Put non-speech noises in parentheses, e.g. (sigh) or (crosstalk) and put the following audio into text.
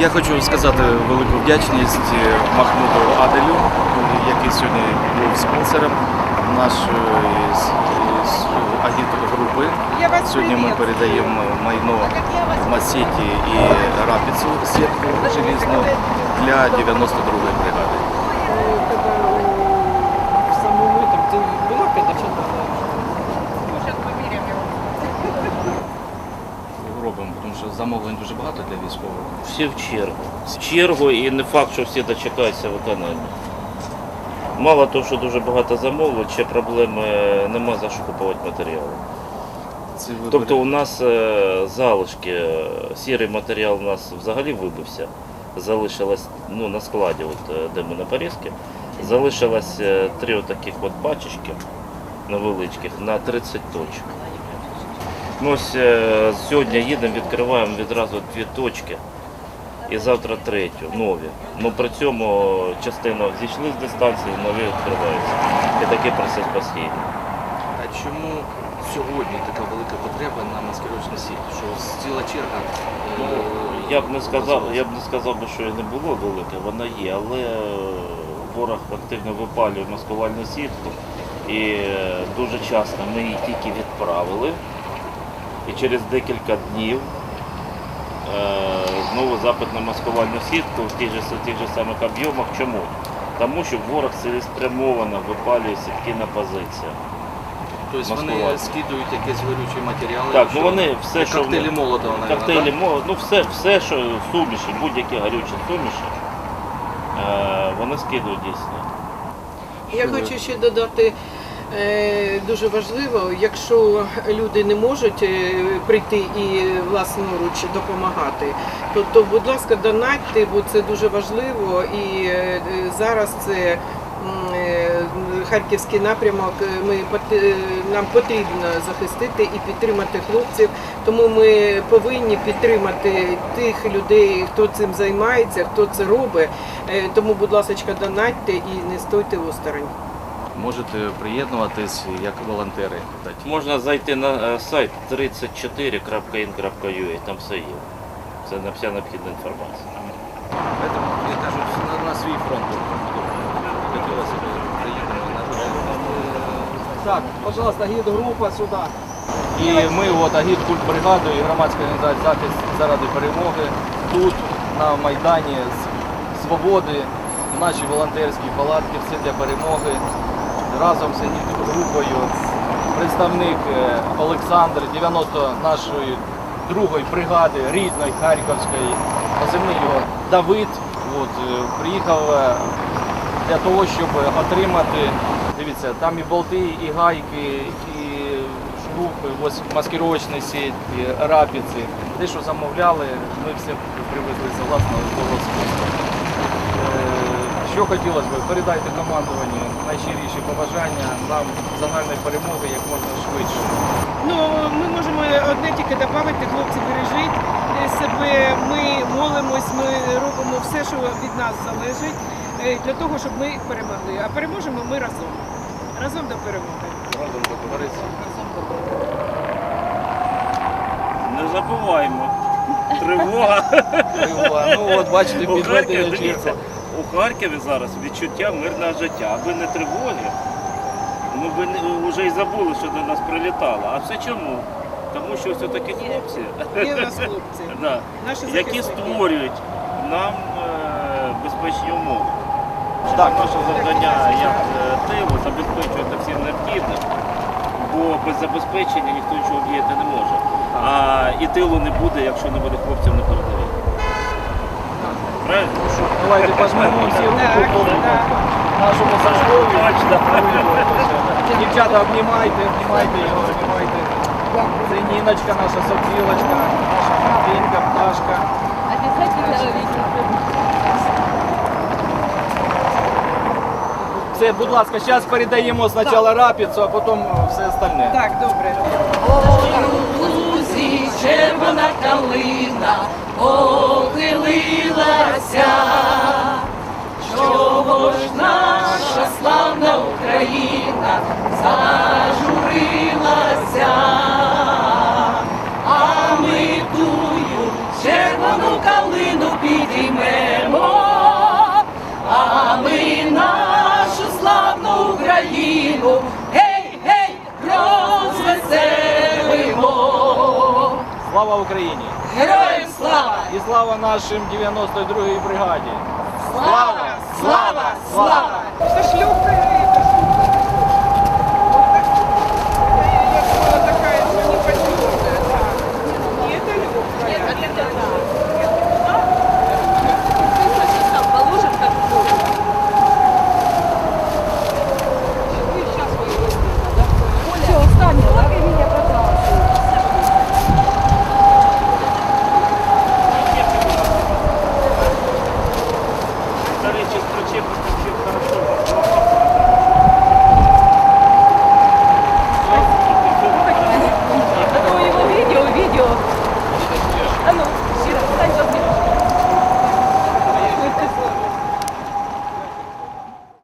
Я хочу сказати велику вдячність е, Махмуду Аделю, який сьогодні був спонсором нашої агітгрупи. Сьогодні ми передаємо майно Масіті і Рапіцу сітку желізну для 92-ї бригади. Робимо, тому що замовлень дуже багато для військових. Всі в чергу. В чергу і не факт, що всі дочекаються виконання. Мало того, що дуже багато замовлень, ще проблеми нема за що купувати матеріали. Ці вибори- Тобто у нас е, залишки, е, сірий матеріал у нас взагалі вибився. Залишилось ну, на складі, от, е, де ми на Порізькі, залишилось е, три отаких от пачечки невеличких на 30 точок. Ми ось е, сьогодні їдемо, відкриваємо відразу дві точки і завтра третю, нові. Ну при цьому частина зійшли з дистанції, нові відкриваються. І такий процес постійний. А чому сьогодні така велика потреба на маскировочну сіть? Що ціла черга? е, Ну, я б не сказав, я б не сказав що і не було велике, вона є, але е, ворог активно випалює маскувальну сітку і е, дуже часто ми її тільки відправили. І через декілька днів е, знову запит на маскувальну сітку в тих же, в тих же самих об'ємах. Чому? Тому що ворог цілеспрямовано випалює сітки на позиціях. Тобто вони маскувати. скидують якісь горючі матеріали? Так, ну вони все, що коктейлі Молотова, навіть, Коктейлі так? мо- ну все, все, що суміші, будь-які гарючі суміші, е, вони скидують дійсно. Я Що хочу ще додати. Е, Дуже важливо, якщо люди не можуть е, прийти і власноруч допомагати, то, то будь ласка, донатьте, бо це дуже важливо. І е, зараз це харківський напрямок. Ми нам потрібно захистити і підтримати хлопців. Тому ми повинні підтримати тих людей, хто цим займається, хто це робить. Тому, будь ласка, донатьте і не стойте осторонь. Можете приєднуватись як волонтери. Можна зайти на е, сайт 34.in.ua, там все є. Це на вся необхідна інформація. Поэтому, я кажу, на, на свій фронт хотілося б. Так, пожалуйста, гід-група сюди. І ми, от агіт бригаду і громадська організація захист заради перемоги тут, на Майдані з Свободи, в нашій волонтерській палатці все для перемоги. Разом з агіт-групою представник е, Олександр 90 нашої другої бригади рідної Харківської, позивний його Давид. От, е, приїхав е, для того, щоб отримати, дивіться, там і болти, і гайки, і шурупи, маскировочні сітки, рапіці. Те, що замовляли, ми все привезли согласно того списку. Що хотілося б, передайте командуванню найщиріші побажання нам загальної перемоги як можна швидше. Ну, ми можемо одне тільки додати, хлопці, бережіть себе. Ми молимось, ми робимо все, що від нас залежить, е, для того, щоб ми перемогли. А переможемо ми разом. Разом до перемоги. Разом договоритися. Не забуваємо. Тривога. Тривога. Ну от бачите, підведення дивіться, у Харкові зараз відчуття мирного життя. Аби не тривоги, ми б не- вже й забули, що до нас прилітало. А все чому? Тому що ось такі хлопці, Є у нас хлопці. (laughs) да, Наші які захисники. створюють нам е, безпечні умови. Так. Наше завдання як е, тилу забезпечувати всім необхідним, бо без забезпечення ніхто нічого діяти не може. А і тилу не буде, якщо не буде хлопців на передовій. Правильно? Давайте пожмемо всі руку нашому Сашкові. Дівчата, обнімайте, обнімайте його, обнімайте. Це Ніночка, наша сопілочка, наша маленька пташка. Обязательно Все, будь ласка, зараз передаємо спочатку рапіцу, а потім все остальне. Так, добре. Лузі червона калина похилилася, чого ж наша славна Україна зажурилася, гей, гей, розвеселимо. Слава Україні! Героям слава! І слава нашим 92-й бригаді! Слава! Слава! Слава!